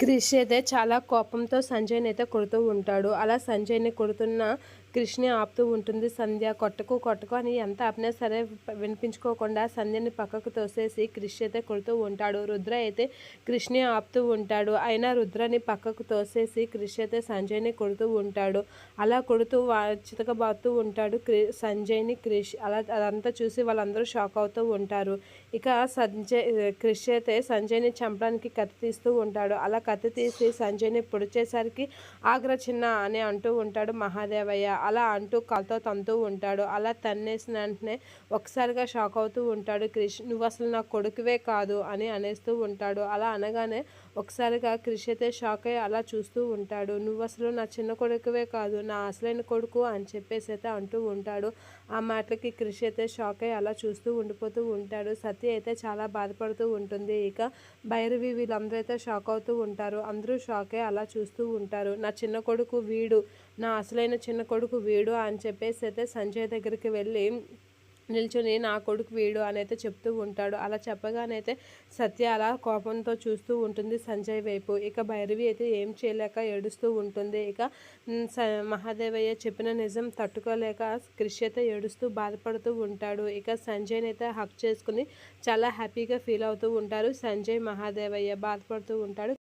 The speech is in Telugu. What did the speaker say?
క్రిష్ అయితే చాలా కోపంతో సంజయ్ని అయితే కొడుతూ ఉంటాడు. అలా సంజయ్ని కొడుతున్న క్రిష్ని ఆపుతూ ఉంటుంది. సంధ్య కొట్టకు కొట్టకు అని ఎంత ఆపినా సరే వినిపించుకోకుండా సంధ్యని పక్కకు తోసేసి క్రిష్ అయితే కొడుతూ ఉంటాడు. రుద్ర అయితే క్రిష్ని ఆపుతూ ఉంటాడు. అయినా రుద్రని పక్కకు తోసేసి క్రిష్ అయితే సంజయ్ని కొడుతూ ఉంటాడు. అలా కొడుతూ చితకబాతూ ఉంటాడు క్రి సంజయ్ని క్రిష్ అలా అదంతా చూసి వాళ్ళందరూ షాక్ అవుతూ ఉంటారు. ఇక సంజయ్ క్రిష్ అయితే సంజయ్ని చంపడానికి కత్తి తీస్తూ ఉంటాడు. అలా కత్తి తీసి సంజయ్ని పొడిచేసరికి ఆగ్ర చిన్న అని అంటూ ఉంటాడు మహాదేవయ్య. అలా అంటూ కాలుతో తంతూ ఉంటాడు. అలా తన్నేసిన వెంటనే ఒకసారిగా షాక్ అవుతూ ఉంటాడు. క్రిష్ నువ్వు అసలు నా కొడుకువే కాదు అని అనేస్తూ ఉంటాడు. అలా అనగానే ఒకసారిగా క్రిష్ అయితే షాక్ అయ్యి అలా చూస్తూ ఉంటాడు. నువ్వు అసలు నా చిన్న కొడుకువే కాదు నా అసలైన కొడుకు అని చెప్పేసి అయితే అంటూ ఉంటాడు. ఆ మాటలకి క్రిష్ అయితే షాక్ అయ్యి అలా చూస్తూ ఉండిపోతూ ఉంటాడు. సత్య అయితే చాలా బాధపడుతూ ఉంటుంది. ఇక భైరవి వీళ్ళందరూ అయితే షాక్ అవుతూ ఉంటారు అందరూ షాకే అలా చూస్తూ ఉంటారు. నా చిన్న కొడుకు వీడు నా అసలైన చిన్న కొడుకు వీడు అని చెప్పేసి అయితే సంజయ్ దగ్గరికి వెళ్ళి నిల్చుని నా కొడుకు వీడు అని అయితే చెప్తూ ఉంటాడు. అలా చెప్పగానైతే సత్య అలా కోపంతో చూస్తూ ఉంటుంది సంజయ్ వైపు. ఇక భైరవి అయితే ఏం చేయలేక ఏడుస్తూ ఉంటుంది. ఇక మహాదేవయ్య చెప్పిన నిజం తట్టుకోలేక కృషి అయితే ఏడుస్తూ బాధపడుతూ ఉంటాడు. ఇక సంజయ్ని అయితే హక్ చేసుకుని చాలా హ్యాపీగా ఫీల్ అవుతూ ఉంటారు. సంజయ్ మహాదేవయ్య బాధపడుతూ ఉంటాడు.